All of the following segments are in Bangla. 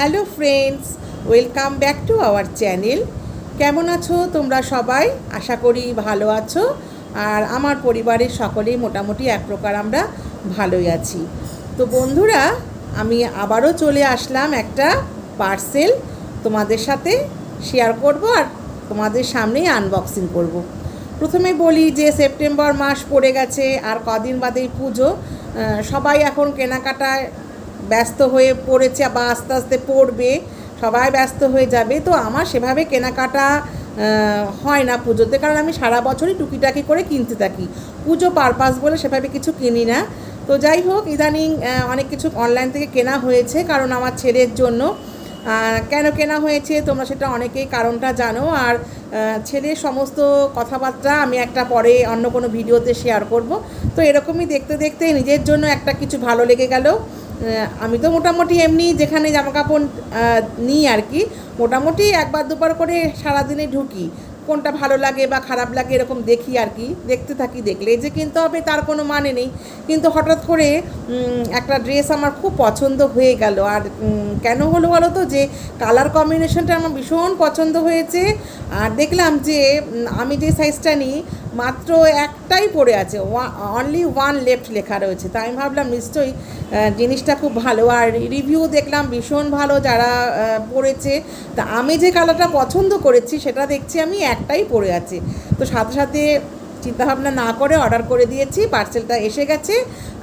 Hello friends, welcome back to our channel. কেমন আছো তোমরা সবাই? আশা করি ভালো আছো। আর আমার পরিবারের সকলেই মোটামুটি এক প্রকার আমরা ভালোই আছি। তো বন্ধুরা, আমি আবারও চলে আসলাম একটা পার্সেল তোমাদের সাথে শেয়ার করব আর তোমাদের সামনেই আনবক্সিং করব। প্রথমে বলি যে সেপ্টেম্বর মাস পড়ে গেছে, আর কদিন বাদেই পুজো। সবাই এখন কেনাকাটায় ব্যস্ত হয়ে পড়েছে বা আস্তে আস্তে পড়বে, সবাই ব্যস্ত হয়ে যাবে, তো আমার সেভাবে কেনাকাটা হয় না পুজোতে। কারণ আমি সারা বছরই টুকিটাকি করে কিনতে থাকি। পুজো পারপাস বলে সেভাবে কিছু কিনি না। তো যাই হোক, ইদানিং অনেক কিছু অনলাইন থেকে কেনা হয়েছে কারণ আমার ছেলের জন্য। কেন কেনা হয়েছে তোমরা সেটা অনেকেই কারণটা জানো। আর ছেলের সমস্ত কথাবার্তা আমি একটা পরে অন্য কোনো ভিডিওতে শেয়ার করব। তো এরকমই দেখতে দেখতে নিজের জন্য একটা কিছু ভালো লেগে গেল। আমি তো মোটামুটি এমনি যেখানে জামাকাপড় নিই আর কি, মোটামুটি একবার দুবার করে সারাদিনে ঢুকি। কোনটা ভালো লাগে বা খারাপ লাগে এরকম দেখি আর কি, দেখতে থাকি, দেখলে যে কিনতে হবে তার কোনো মানে নেই। কিন্তু হঠাৎ করে একটা ড্রেস আমার খুব পছন্দ হয়ে গেল। আর কেন হলো বলো তো যে কালার কম্বিনেশনটা আমার ভীষণ পছন্দ হয়েছে। আর দেখলাম যে আমি যে সাইজটা নিই, মাত্র একটাই পড়ে আছে। অনলি ওয়ান লেফট লেখা রয়েছে। তাই আমি ভাবলাম নিশ্চয়ই জিনিসটা খুব ভালো। আর রিভিউ দেখলাম ভীষণ ভালো যারা পড়েছে। তা আমি যে কালারটা পছন্দ করেছি, সেটা দেখছি আমি একটাই পড়ে আছে। তো সাথে সাথে চিন্তাভাবনা না করে অর্ডার করে দিয়েছি পার্সেলটা এসে গেছে,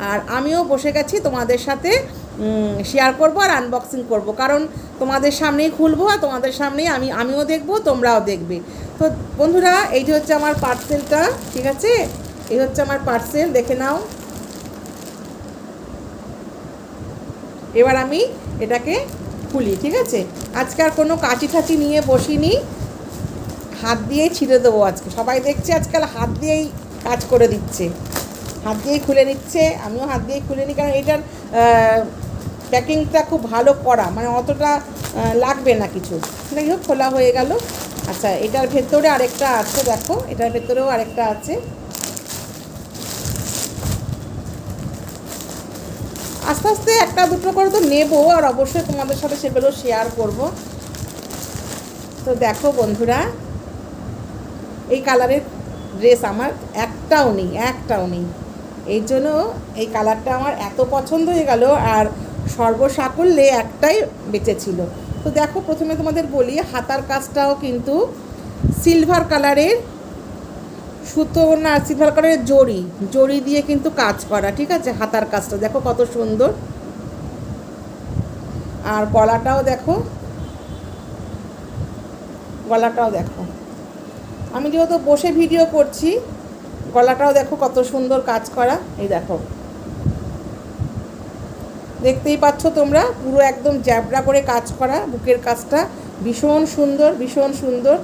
আর আমিও বসে গেছি তোমাদের সাথে শেয়ার করব আর আনবক্সিং করব। কারণ তোমাদের সামনেই খুলবো আর তোমাদের সামনেই আমি, আমিও দেখব, তোমরাও দেখবে। তো বন্ধুরা, এই যে হচ্ছে আমার পার্সেলটা ঠিক আছে? এই হচ্ছে আমার পার্সেল দেখে নাও। এবার আমি এটাকে খুলি, ঠিক আছে? আজকে আর কোনো কাঁচি ঠাচি নিয়ে বসিনি। হাত দিয়েই ছিঁড়ে দেবো আজকে। সবাই দেখছে আজকাল হাত দিয়েই কাজ করে দিচ্ছে। হাত দিয়েই খুলে নিচ্ছে, আমিও হাত দিয়েই খুলে নিই, কারণ এটার প্যাকিংটা খুব ভালো করা মানে অতটা লাগবে না কিছু। যাই হোক, খোলা হয়ে গেল। আচ্ছা এটার ভেতরে আরেকটা আছে, দেখো, এটার ভেতরেও আরেকটা আছে। আস্তে আস্তে একটা দুটো করে তো নেব, আর অবশ্যই তোমাদের সাথে সেগুলো শেয়ার করব। তো দেখো বন্ধুরা এই কালারের ড্রেস আমার একটাও নেই একটাও নেই। এই জন্য এই কালারটা আমার এত পছন্দ হয়ে গেল আর সর্বসাকল্যে একটাই বেঁচেছিল। তো দেখো, প্রথমে তোমাদের বলি, হাতার কাজটাও কিন্তু সিলভার কালারের সুতো না সিলভার কালারের জড়ি জড়ি দিয়ে কিন্তু কাজ করা, ঠিক আছে? হাতার কাজটা, দেখো কত সুন্দর। আর গলাটাও দেখো গলাটাও দেখো। আমি যেহেতু বসে ভিডিও করছি, গলাটাও দেখো কত সুন্দর কাজ করা। এই দেখো। দেখতেই পাচ্ছ তোমরা, পুরো একদম জ্যাবড়া করে কাজ করা, বুকের কাজটা ভীষণ সুন্দর ভীষণ সুন্দর।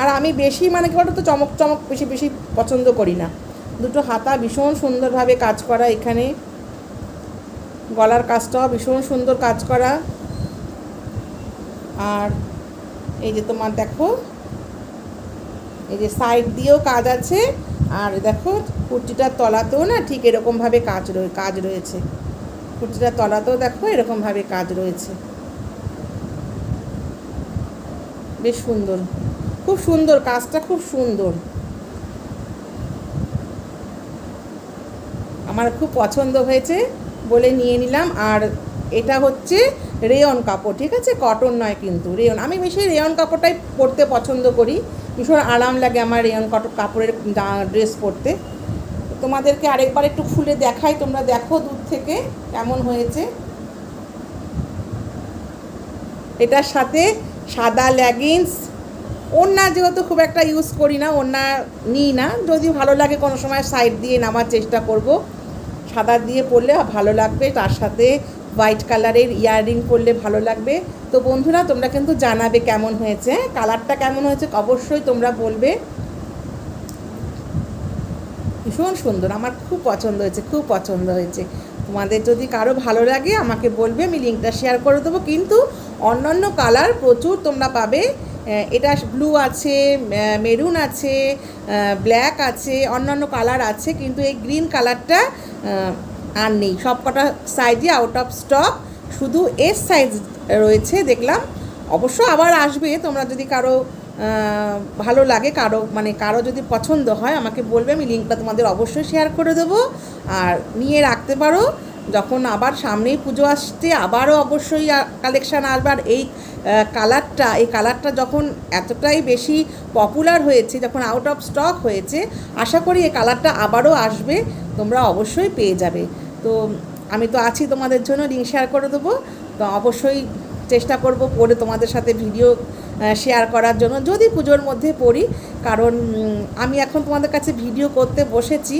আর আমি বেশি মানে কি বলতো, চমক চমক বেশি বেশি পছন্দ করি না। দুটো হাতা ভীষণ সুন্দরভাবে কাজ করা এখানে। গলার কাজটাও ভীষণ সুন্দর কাজ করা। আর এই যে তোমার দেখো এই যে সাইড দিয়েও কাজ আছে। আর দেখো, কুর্তিটার তলাতেও না ঠিক এরকমভাবে কাজ রয়ে, কাজ রয়েছে। কুর্তিটার তলাতেও দেখো এরকমভাবে কাজ রয়েছে। বেশ সুন্দর। খুব সুন্দর, কাজটা খুব সুন্দর। আমার খুব পছন্দ হয়েছে বলে নিয়ে নিলাম। আর এটা হচ্ছে রেয়ন কাপড়, ঠিক আছে? কটন নয় কিন্তু, রেয়ন। আমি বেশি রেয়ন কাপড়টাই পরতে পছন্দ করি। ভীষণ আরাম লাগে আমার রেয়ন কট- কাপড়ের ড্রেস পরতে। তোমাদেরকে আরেকবার একটু খুলে দেখাই, তোমরা দেখো দূর থেকে কেমন হয়েছে। এটার সাথে সাদা লেগিংস ওড়না যেহেতু খুব একটা ইউজ করি না, ওড়না নিই না। যদি ভালো লাগে কোনো সময় সাইড দিয়ে নামার চেষ্টা করব। সাদা দিয়ে পরলে ভালো লাগবে। তার সাথে হোয়াইট কালারের ইয়াররিং করলে ভালো লাগবে। তো বন্ধুরা, তোমরা কিন্তু জানাবে কেমন হয়েছে কালারটা কেমন হয়েছে অবশ্যই তোমরা বলবে। ভীষণ সুন্দর, আমার খুব পছন্দ হয়েছে, খুব পছন্দ হয়েছে। তোমাদের যদি কারও ভালো লাগে, আমাকে বলবে, আমি লিঙ্কটা শেয়ার করে দেবো। কিন্তু অন্যান্য কালার প্রচুর তোমরা পাবে। এটা ব্লু আছে মেরুন আছে ব্ল্যাক আছে, অন্যান্য কালার আছে, কিন্তু এই গ্রিন কালারটা আর নেই। সব কটা সাইজই আউট অফ স্টক শুধু এস সাইজ রয়েছে, দেখলাম। অবশ্য আবার আসবে, তোমরা যদি কারও ভালো লাগে, কারও মানে কারও যদি পছন্দ হয়, আমাকে বলবে, আমি লিঙ্কটা তোমাদের অবশ্যই শেয়ার করে দেবো। আর নিয়ে রাখতে পারো। যখন আবার সামনেই পুজো আসছে, আবারও অবশ্যই কালেকশান আসবে। আর এই কালারটা এই কালারটা যখন এতটাই বেশি পপুলার হয়েছে, যখন আউট অফ স্টক হয়েছে, আশা করি এই কালারটা আবারও আসবে। তোমরা অবশ্যই পেয়ে যাবে। তো আমি তো আছি তোমাদের জন্য লিঙ্ক শেয়ার করে দেবো। তো অবশ্যই চেষ্টা করব পরে তোমাদের সাথে ভিডিও শেয়ার করার জন্য, যদি পুজোর মধ্যে পড়ি। কারণ আমি এখন তোমাদের কাছে ভিডিও করতে বসেছি।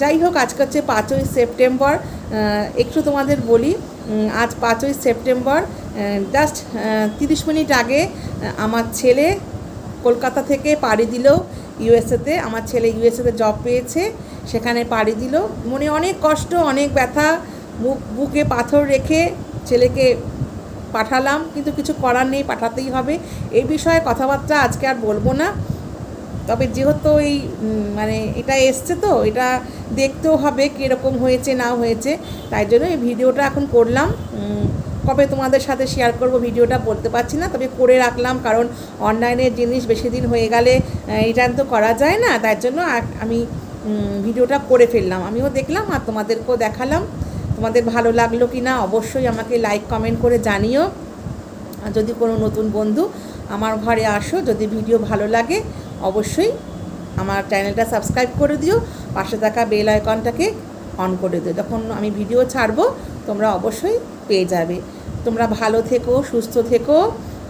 যাই হোক, আজকে হচ্ছে পাঁচই সেপ্টেম্বর। একটু তোমাদের বলি আজ পাঁচই সেপ্টেম্বর। জাস্ট তিরিশ মিনিট আগে আমার ছেলে কলকাতা থেকে পাড়ি দিল ইউএসএতে আমার ছেলে ইউএসএতে জব পেয়েছে। সেখানে পাড়ি দিল। মনে অনেক কষ্ট, অনেক ব্যথা বুক বুকে পাথর রেখে ছেলেকে পাঠালাম, কিন্তু কিছু করার নেই, পাঠাতেই হবে। এই বিষয়ে কথাবার্তা আজকে আর বলব না। তবে যেহেতু এই মানে এটা এসছে তো, এটা দেখতেও হবে কীরকম হয়েছে না হয়েছে। তাই জন্য এই ভিডিওটা এখন করলাম। কবে তোমাদের সাথে শেয়ার করব ভিডিওটা বলতে পারছি না, তবে করে রাখলাম কারণ অনলাইনের জিনিস বেশি দিন হয়ে গেলে রিটার্ন তো করা যায় না। তাই জন্য আমি ভিডিওটা করে ফেললাম। আমিও দেখলাম আর তোমাদেরকেও দেখালাম। তোমাদের ভালো লাগল কি না, অবশ্যই আমাকে লাইক কমেন্ট করে জানিও। যদি কোনো নতুন বন্ধু আমার ঘরে আসো, যদি ভিডিও ভালো লাগে, অবশ্যই আমার চ্যানেলটা সাবস্ক্রাইব করে দিও। পাশে থাকা বেল আইকনটাকে অন করে দিও। যখন আমি ভিডিও ছাড়বো, তোমরা অবশ্যই পেয়ে যাবে। তোমরা ভালো থেকো, সুস্থ থেকো।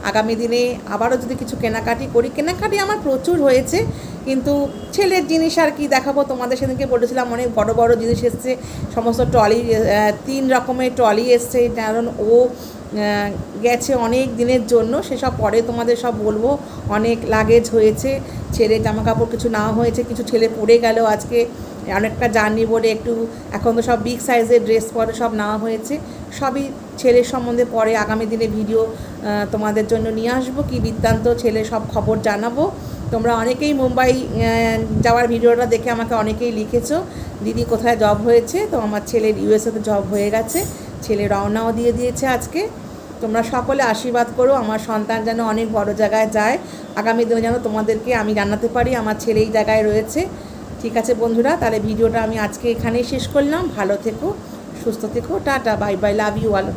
আগামী দিনে আবারও যদি কিছু কেনাকাটি করি, কেনাকাটি আমার প্রচুর হয়েছে, কিন্তু ছেলের জিনিস আর কি দেখাবো তোমাদের সেদিনকে বলেছিলাম, অনেক বড় বড় জিনিস এসছে, সমস্ত ট্রলি তিন রকমের ট্রলি এসছে, কারণ ও গেছে অনেক দিনের জন্য, সেসব পরে তোমাদের সব বলব, অনেক লাগেজ হয়েছে ছেলে জামা কাপড় কিছু না হয়েছে, কিছু ছেলে পড়ে গেল আজকে অনেকটা জার্নি বলে একটু, এখন তো সব বিগ সাইজের ড্রেস পরে সব নেওয়া হয়েছে। সবই ছেলের সম্বন্ধে পরে আগামী দিনে ভিডিও তোমাদের জন্য নিয়ে আসব। কি বৃত্তান্ত ছেলে সব খবর জানাব। তোমরা অনেকেই মুম্বাই যাওয়ার ভিডিওটা দেখে আমাকে অনেকেই লিখেছো। দিদি কোথায় জব হয়েছে? তো আমার ছেলের ইউএসএতে জব হয়ে গেছে। ছেলে রওনাও দিয়ে দিয়েছে আজকে। তোমরা সকলে আশীর্বাদ করো। আমার সন্তান যেন অনেক বড় জায়গায় যায়। আগামী দিনে যেন তোমাদেরকে আমি জানাতে পারি। আমার ছেলে এই জায়গায় রয়েছে। ঠিক আছে বন্ধুরা, তাহলে ভিডিওটা আমি আজকে এখানেই শেষ করলাম। ভালো থেকো, সুস্থ থেকো, tata, bye bye, love you আলো